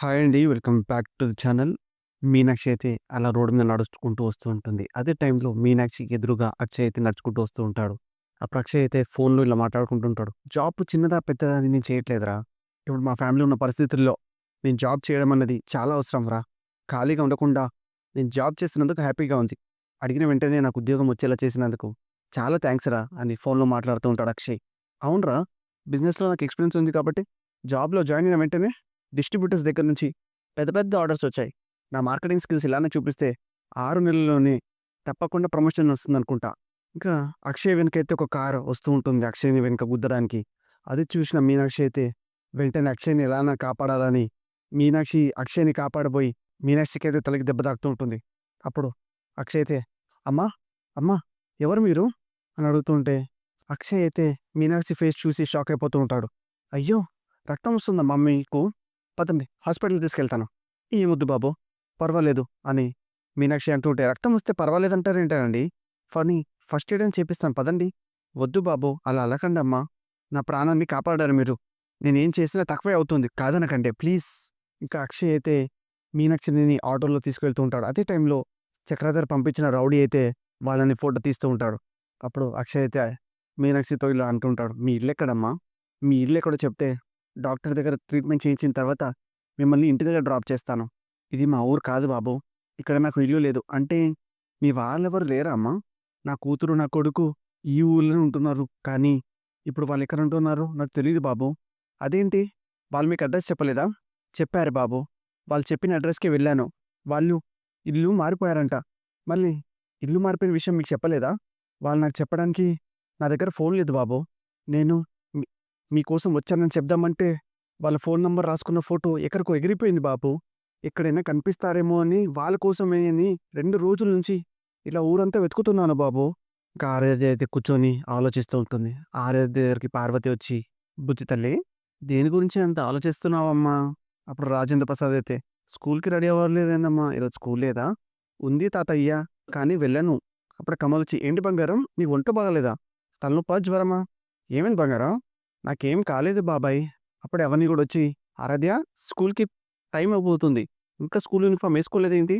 Hi అండి. Welcome back to the channel. Meenakshi అయితే అలా రోడ్డు మీద నడుచుకుంటూ వస్తూ ఉంటుంది. అదే టైంలో మీనాక్షికి ఎదురుగా అక్షయ్ అయితే నడుచుకుంటూ వస్తూ ఉంటాడు. అప్పుడు అక్షయ్ అయితే ఫోన్‌లో ఇలా మాట్లాడుకుంటుంటాడు జాబ్ చిన్నదా? పెద్దదా? అని నేను చేయట్లేదురా. ఇప్పుడు మా ఫ్యామిలీ ఉన్న పరిస్థితుల్లో నేను జాబ్ చేయడం అన్నది చాలా అవసరం రా. ఖాళీగా ఉండకుండా నేను జాబ్ చేస్తున్నందుకు హ్యాపీగా ఉంది. అడిగిన వెంటనే నాకు ఉద్యోగం వచ్చేలా చేసినందుకు చాలా థాంక్స్ రా అని ఫోన్‌లో మాట్లాడుతూ ఉంటాడు అక్షయ్. అవునరా బిజినెస్‌లో నాకు ఎక్స్‌పీరియన్స్ ఉంది కాబట్టి జాబ్‌లో జాయిన్ అయిన వెంటనే డిస్ట్రిబ్యూటర్స్ దగ్గర నుంచి పెద్ద పెద్ద ఆర్డర్స్ వచ్చాయి. నా మార్కెటింగ్ స్కిల్స్ ఇలానే చూపిస్తే ఆరు నెలల్లోనే తప్పకుండా ప్రమోషన్ వస్తుందనుకుంటా. ఇంకా అక్షయ్ వెనకైతే ఒక కారు వస్తూ ఉంటుంది అక్షయ్‌ని వెనుక గుద్దడానికి. అది చూసిన మీనాక్షి అయితే వెంటనే అక్షయ్‌ని ఎలానా కాపాడాలని మీనాక్షి అక్షయ్‌ని కాపాడబోయి అయితే తలకి దెబ్బ తాకుతూ ఉంటుంది. అప్పుడు అక్షయ్ అయితే అమ్మా! అమ్మా! ఎవరు మీరు? అని అడుగుతుంటే అక్షయ్ అయితే మీనాక్షి ఫేస్ చూసి షాక్ అయిపోతూ ఉంటాడు. అయ్యో! రక్తం వస్తుందా మీకు. పదండి హాస్పిటల్‌కి తీసుకెళ్తాను. ఏమొద్దు బాబు పర్వాలేదు అని మీనాక్షి అంటుంటే రక్తం వస్తే పర్వాలేదంటారేంటండి? ఫనీ ఫస్ట్ ఎయిడ్ అని చేపిస్తాను పదండి. వద్దు బాబు అలా అనకండమ్మా. నా ప్రాణాన్ని కాపాడారు మీరు. నేనేం చేసినా తక్కువే అవుతుంది కాదనకండి ప్లీజ్. ఇంకా అక్షయ్ అయితే మీనాక్షిని ఆటోలో తీసుకెళ్తూ ఉంటాడు. అదే టైంలో చక్రధర్ పంపించిన రౌడీ అయితే వాళ్ళని ఫోటో తీస్తూ ఉంటాడు. అప్పుడు అక్షయ్ అయితే మీనాక్షితో ఇలా అంటుంటాడు. మీ ఇల్లు ఎక్కడమ్మా మీ ఇల్లు ఎక్కడో చెప్తే డాక్టర్ దగ్గర ట్రీట్మెంట్ చేయించిన తర్వాత మిమ్మల్ని ఇంటి దగ్గర డ్రాప్ చేస్తాను. ఇది మా ఊరు కాదు బాబు. ఇక్కడ నాకు ఇల్లు లేదు. అంటే మీ వాళ్ళెవరు లేరా అమ్మా? నా కూతురు, నా కొడుకు ఈ ఊర్లోనే ఉంటున్నారు. కానీ ఇప్పుడు వాళ్ళు ఎక్కడ ఉంటున్నారు నాకు తెలియదు బాబు. అదేంటి? వాళ్ళు మీకు అడ్రస్ చెప్పలేదా? చెప్పారు బాబు. వాళ్ళు చెప్పిన అడ్రస్‌కే వెళ్ళాను. వాళ్ళు ఇల్లు మారిపోయారంట. మళ్ళీ ఇల్లు మారిపోయిన విషయం మీకు చెప్పలేదా? వాళ్ళు నాకు చెప్పడానికి నా దగ్గర ఫోన్ లేదు బాబు. నేను మీకోసం వచ్చానని చెప్దామంటే వాళ్ళ ఫోన్ నంబర్ రాసుకున్న ఫోటో ఎక్కడికో ఎగిరిపోయింది బాబు. ఎక్కడైనా కనిపిస్తారేమో అని వాళ్ళ కోసమే అని రెండు రోజుల నుంచి ఇలా ఊరంతా వెతుకుతున్నాను బాబు. ఇంకా ఆరాధ్య అయితే కూర్చొని ఆలోచిస్తూ ఉంటుంది. ఆరాధ్య దగ్గరికి పార్వతి వచ్చి బుద్ధి తల్లి దేని గురించి అంత ఆలోచిస్తున్నావమ్మా? అప్పుడు రాజేంద్ర ప్రసాద్ అయితే స్కూల్‌కి రెడీ అవ్వలేదేందమ్మా? ఈరోజు స్కూల్ లేదా? ఉంది తాతయ్య. కానీ వెళ్ళను. అప్పుడు కమలొచ్చి ఏంటి బంగారం నీ ఒంట బాగలేదా తలనొప్పా? జ్వరమా? ఏమైంది బంగారం? నాకేం కాలేదు బాబాయ్. అప్పుడే ఎవరిని కూడా వచ్చి ఆరాధ్య స్కూల్‌కి టైం అయిపోతుంది. ఇంకా స్కూల్ యూనిఫామ్ వేసుకోలేదు ఏంటి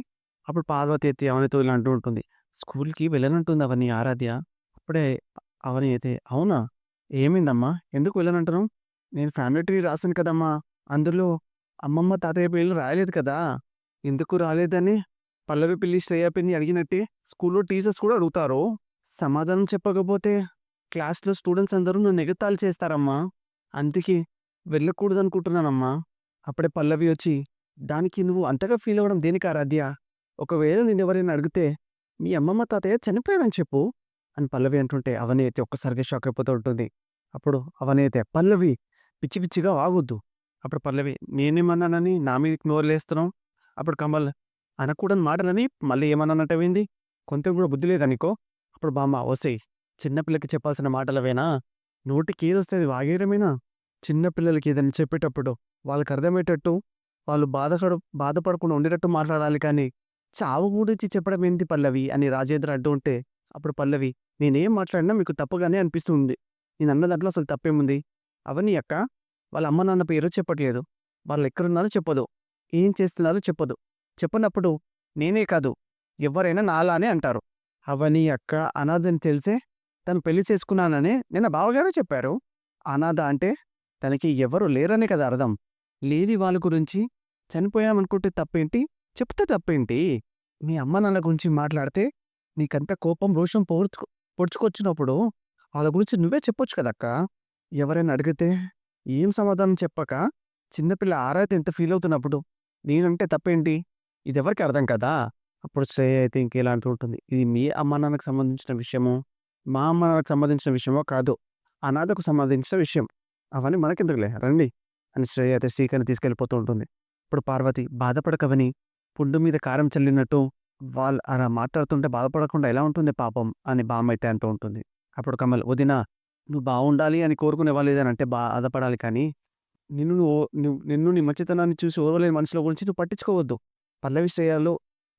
అప్పుడు పార్వతి అయితే అవనితో ఇలా అంటూ ఉంటుంది. స్కూల్‌కి వెళ్ళనంటుంది అవని ఆరాధ్య. అప్పుడే అవని అయితే అవునా? ఏమైందమ్మా? ఎందుకు వెళ్ళనంటాను నేను ఫ్యామిలీ ట్రీ రాసాను కదమ్మా! అందులో అమ్మమ్మ, తాతయ్య పిల్లలు రాయలేదు కదా! ఎందుకు రాలేదని పల్లవి పిల్లి శ్రేయ పిల్లిని అడిగినట్టే స్కూల్‌లో టీచర్స్ కూడా అడుగుతారు. సమాధానం చెప్పకపోతే క్లాస్‌లో స్టూడెంట్స్ అందరూ నన్ను ఎగతాళి చేస్తారమ్మా. అందుకే వెళ్ళకూడదనుకుంటున్నానమ్మా. అప్పుడే పల్లవి వచ్చి దానికి నువ్వు అంతగా ఫీల్ అవ్వడం దేనికి ఆరాధ్య? ఒకవేళ నిన్నెవరైనా అడిగితే మీ అమ్మమ్మ, తాతయ్య చనిపోయారని చెప్పు అని పల్లవి అంటుంటే అవని అయితే ఒక్కసారిగా షాక్ అయిపోతూ ఉంటుంది. అప్పుడు అవని అయితే పల్లవి పిచ్చి పిచ్చిగా వాగొద్దు. అప్పుడు పల్లవి నేనేమన్నానని నా మీదకి నోరులేస్తున్నావు? అప్పుడు కమల్ అనకూడని మాటనని మళ్ళీ ఏమన్నానంటావేంది? కొంత కూడా బుద్ధి లేదనికో అప్పుడు బామ్మ ఒసేయ్ చిన్నపిల్లకి చెప్పాల్సిన మాటలవేనా? నోటికి ఏదొస్తే అది వాగేయడమేనా? చిన్న పిల్లలకి ఏదైనా చెప్పేటప్పుడు వాళ్ళకి అర్థమయ్యేటట్టు వాళ్ళు బాధపడ బాధపడకుండా ఉండేటట్టు మాట్లాడాలి కానీ చావు గురించి చెప్పడం ఏంటి పల్లవి అని రాజేంద్ర అంటూ ఉంటే అప్పుడు పల్లవి నేనేం మాట్లాడినా మీకు తప్పుగానే అనిపిస్తుంది. నేను అన్న దాంట్లో అసలు తప్పేముంది? అవని అక్క వాళ్ళ అమ్మ నాన్న పేరు చెప్పట్లేదు. వాళ్ళు ఎక్కడున్నారో చెప్పదు. ఏం చేస్తున్నారో చెప్పదు. చెప్పనప్పుడు నేనే కాదు ఎవ్వరైనా నాలానే అంటారు. అవని అక్క అనాథని తెలిసే తను పెళ్ళి చేసుకున్నానని నిన్న బావగారే చెప్పారు. అనాథ అంటే తనకి ఎవరు లేరనే కదా అర్థం. లేని వాళ్ళ గురించి చనిపోయామనుకుంటే తప్పేంటి? చెప్తే తప్పేంటి? మీ అమ్మ నాన్న గురించి మాట్లాడితే నీకంత కోపం, రోషం పొడుచు పొడుచుకొచ్చినప్పుడు వాళ్ళ గురించి నువ్వే చెప్పొచ్చు కదక్కా! ఎవరైనా అడిగితే ఏం సమాధానం చెప్పక చిన్నపిల్ల ఆరైతే ఎంత ఫీల్ అవుతున్నప్పుడు నేనంటే తప్పేంటి? ఇదెవరికి అర్థం కదా అప్పుడు శ్రేయ అయితే ఇంకేలాంటి ఉంటుంది. ఇది మీ అమ్మ నాన్నకు సంబంధించిన విషయము మా అమ్మకు సంబంధించిన విషయమో కాదు. అనాథకు సంబంధించిన విషయం. అవన్నీ మనకెందుకులే రండి అని శ్రేయ అయితే శ్రీకర్ని తీసుకెళ్ళిపోతూ ఉంటుంది. ఇప్పుడు పార్వతి బాధపడకవని పుండు మీద కారం చల్లినట్టు వాళ్ళు అలా మాట్లాడుతుంటే బాధపడకుండా ఎలా ఉంటుంది పాపం అని బామ్మ అయితే అంటూ ఉంటుంది. అప్పుడు కమల్ వదినా నువ్వు బాగుండాలి అని కోరుకునే వాళ్ళు అంటే బాధపడాలి కానీ నిన్ను నువ్వు నిన్ను నీ మంచితనాన్ని చూసి ఓర్వలేని మనుషుల గురించి నువ్వు పట్టించుకోవద్దు. పల్లవి శ్రేయాలో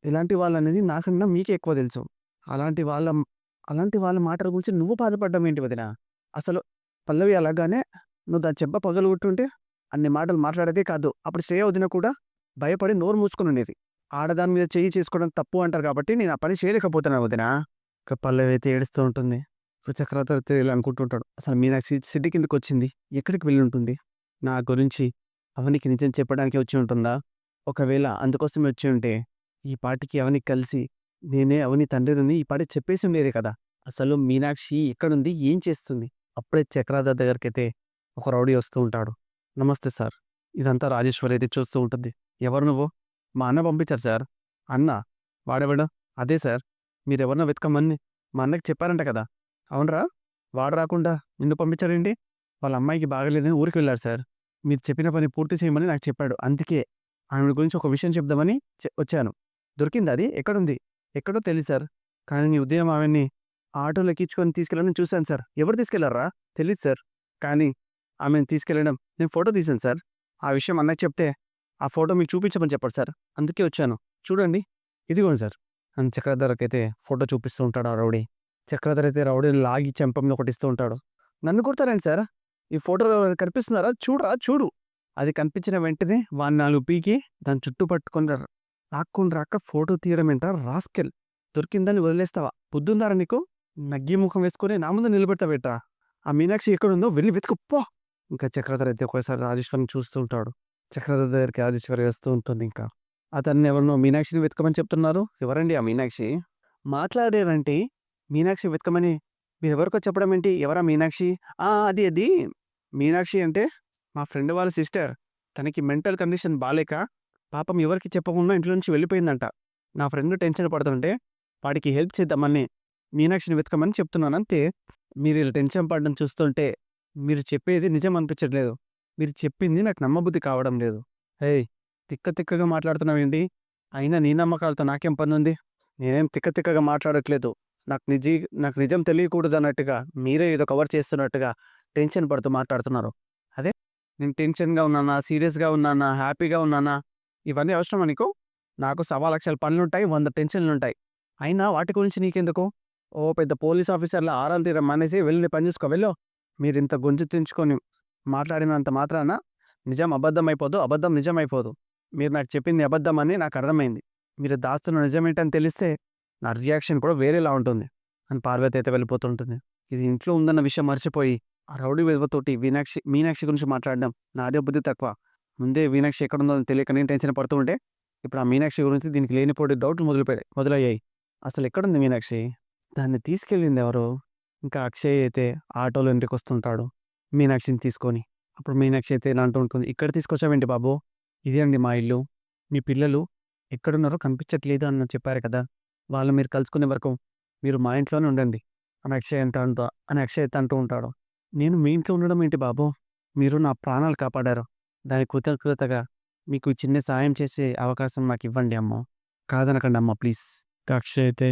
ఇలాంటి వాళ్ళనేది నాకన్నా మీకే ఎక్కువ తెలుసు. అలాంటి వాళ్ళ అలాంటి వాళ్ళ మాటల గురించి నువ్వు బాధపడ్డం ఏంటి వదినా? అసలు పల్లవి అలాగానే నువ్వు దాని చెబ్బ పగలుగుంటుంటే అన్ని మాటలు మాట్లాడేదే కాదు. అప్పుడు శ్రేయ వదిన కూడా భయపడి నోరు మూసుకుని ఉండేది. ఆడదాని మీద చెయ్యి చేసుకోవడం తప్పు అంటారు కాబట్టి నేను ఆ పని చేయలేకపోతున్నాను వదిన. ఇక పల్లవి అయితే ఏడుస్తూ ఉంటుంది. ఇప్పుడు చక్రవర్తి తెలియాలి అనుకుంటుంటాడు. అసలు మీనాక్షి సిటీ కిందకి వచ్చింది. ఎక్కడికి వెళ్ళి ఉంటుంది నా గురించి అవనికి నిజం చెప్పడానికి వచ్చి ఉంటుందా? ఒకవేళ అందుకోసం వచ్చి ఉంటే ఈ పాటికి అవనికి కలిసి నేనే అవని తండ్రిని ఈ పాటి చెప్పేసి ఉండేది కదా! అసలు మీనాక్షి ఎక్కడుంది? ఏం చేస్తుంది? అప్పుడే చక్రాధర్ దగ్గరికి అయితే ఒక రౌడీ వస్తూ ఉంటాడు. నమస్తే సార్. ఇదంతా రాజేశ్వరి అయితే చూస్తూ ఉంటుంది. ఎవరు నువ్వు? మా అన్న పంపించారు సార్. అన్న? వాడెవడు? అదే సార్. మీరెవరినో వెతకమని మా అన్నకి చెప్పారంట కదా! అవునరా? వాడు రాకుండా నిన్ను పంపించాడండి వాళ్ళ అమ్మాయికి బాగలేదని ఊరికి వెళ్ళారు సార్. మీరు చెప్పిన పని పూర్తి చేయమని నాకు చెప్పాడు. అందుకే ఆమె గురించి ఒక విషయం చెప్దామని చె- వచ్చాను. దొరికింది అది? ఎక్కడుంది? ఎక్కడో తెలియదు సార్. కానీ నీ ఉదయం ఆమెని ఆటోలో ఎక్కించుకొని తీసుకెళ్ళడం చూశాను సార్. ఎవరు తీసుకెళ్ళారా? తెలియదు సార్. కానీ ఆమెను తీసుకెళ్ళడం నేను ఫోటో తీశాను సార్. ఆ విషయం అన్నకి చెప్తే ఆ ఫోటో మీకు చూపించమని చెప్పాడు సార్. అందుకే వచ్చాను. చూడండి. ఇదిగోండి సార్. అని చక్రధరకి అయితే ఫోటో చూపిస్తూ ఉంటాడు ఆ రౌడీ. చక్రధర అయితే రౌడీని లాగి చెంప మీద కొట్టిస్తూ ఉంటాడు. నన్ను కొడతారండి సార్? ఈ ఫోటో కనిపిస్తున్నారా? చూడరా? చూడు. అది కనిపించిన వెంటనే వాడిని నాలుగు పీకి దాని చుట్టూ పట్టుకున్నారు రా- రాక ఫోటో తీయడం ఏంట్రా రాస్కెల్. దొరికిందని వదిలేస్తావా? పొద్దుందారా నీకు? నగ్గి ముఖం వేసుకుని నా ముందు నిలబెడతావేట్రా? ఆ మీనాక్షి ఎక్కడుందో వెళ్ళి వెతుకుపో ఇంకా చక్రధర అయితే ఒకసారి రాజేశ్వరిని చూస్తూ ఉంటాడు. చక్రధర దగ్గరికి రాజేశ్వరి వస్తూ ఉంటుంది ఇంకా. అతన్ని ఎవరినో మీనాక్షిని వెతకమని చెప్తున్నారు? ఎవరండి ఆ మీనాక్షి? మాట్లాడారంటే మీనాక్షి వెతకమని మీరు ఎవరికో చెప్పడం ఏంటి ఎవరా మీనాక్షి? ఆ అది అది. మీనాక్షి అంటే మా ఫ్రెండ్ వాళ్ళ సిస్టర్. తనకి మెంటల్ కండిషన్ బాలేక పాపం ఎవరికి చెప్పకుండా ఇంట్లో నుంచి వెళ్ళిపోయిందంట. నా ఫ్రెండ్ టెన్షన్ పడుతుంటే వాడికి హెల్ప్ చేద్దామని మీనాక్షిని వెతకమని చెప్తున్నాను అంతే మీరు ఇలా టెన్షన్ పడడం చూస్తుంటే మీరు చెప్పేది నిజం అనిపించట్లేదు. మీరు చెప్పింది నాకు నమ్మబుద్ధి కావడం లేదు. హే తిక్క తిక్కగా మాట్లాడుతున్నావేంటి? అయినా నీ నమ్మకాలతో నాకేం పని ఉంది నేనేం తిక్క తిక్కగా మాట్లాడట్లేదు. నాకు నిజీ నాకు నిజం తెలియకూడదు అన్నట్టుగా మీరే ఏదో కవర్ చేస్తున్నట్టుగా టెన్షన్ పడుతూ మాట్లాడుతున్నారు. అదే నేను టెన్షన్గా ఉన్నానా సీరియస్గా ఉన్నానా హ్యాపీగా ఉన్నానా? ఇవన్నీ అవసరమా నీకు? నాకు సవా లక్షల పనులు ఉంటాయి వంద టెన్షన్లు ఉంటాయి అయినా వాటి గురించి నీకెందుకు? ఓ పెద్ద పోలీస్ ఆఫీసర్ల ఆరాలు తీరం అనేసి వెళ్ళి పని చూసుకో వెళ్ళు. మీరు ఇంత గుంజు తెంచుకొని మాట్లాడినంత మాత్రాన నిజం అబద్ధం అయిపోదు అబద్ధం నిజం అయిపోదు మీరు నాకు చెప్పింది అబద్ధం అని నాకు అర్థమైంది. మీరు దాస్తున్న నిజమేంటని తెలిస్తే నా రియాక్షన్ కూడా వేరేలా ఉంటుంది. అని పార్వతి అయితే వెళ్ళిపోతుంటుంది. ఇది ఇంట్లో ఉందన్న విషయం మర్చిపోయి ఆ రౌడీ విధవతోటి మీనాక్షి మీనాక్షి గురించి మాట్లాడడం నాదే బుద్ధి తక్కువ. ముందే మీనాక్షి ఎక్కడుందో ఉందో తెలియక నేను టెన్షన్ పడుతూ ఉంటే ఇప్పుడు ఆ మీనాక్షి గురించి దీనికి లేనిపోటీ డౌట్లు మొదలుపెట్టాయి మొదలయ్యాయి. అసలు ఎక్కడుంది మీనాక్షి? దాన్ని తీసుకెళ్ళింది ఎవరు? ఇంకా అక్షయ్ అయితే ఆటోలో ఇంటికి వస్తుంటాడు మీనాక్షిని తీసుకొని. అప్పుడు మీనాక్షి అయితే అంటూ ఉంటుంది ఇక్కడ తీసుకొచ్చావేంటి బాబు? ఇదే అండి మా ఇల్లు. మీ పిల్లలు ఎక్కడున్నారో కనిపించట్లేదు అని చెప్పారు కదా. వాళ్ళు మీరు కలుసుకునే వరకు మీరు మా ఇంట్లోనే ఉండండి అని అక్షయ్ అంటూ అని అక్షయ్ అయితే అంటూ ఉంటాడు. నేను మీ ఇంట్లో ఉండడం ఏంటి బాబు? మీరు నా ప్రాణాలు కాపాడారు. దాని కృతజ్ఞతగా మీకు చిన్న సాయం చేసే అవకాశం నాకు ఇవ్వండి అమ్మ. కాదనకండి అమ్మ ప్లీజ్. కక్ష అయితే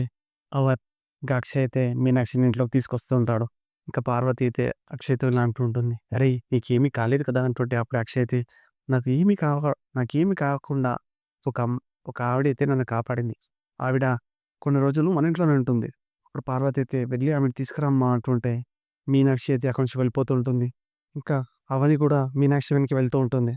అవర్ ఇంకా అక్షయ్ అయితే మీనాక్షిని ఇంట్లోకి తీసుకొస్తుంటాడు ఇంకా పార్వతి అయితే అక్షయ్తో ఇలా ఉంటుంది. అరే నీకేమీ కాలేదు కదా అంటుంటే అప్పుడు అక్షయ్ అయితే నాకు ఏమీ కావ నాకేమి కాకుండా ఒక ఒక ఆవిడ అయితే నన్ను కాపాడింది. ఆవిడ కొన్ని రోజులు మన ఇంట్లోనే ఉంటుంది. అప్పుడు పార్వతి అయితే వెళ్ళి ఆమెను తీసుకురమ్మా అంటుంటే మీనాక్షి అయితే అక్కడి నుంచి వెళ్ళిపోతూ ఉంటుంది. ఇంకా అవని కూడా మీనాక్షి వెనక్కి వెళ్తూ ఉంటుంది.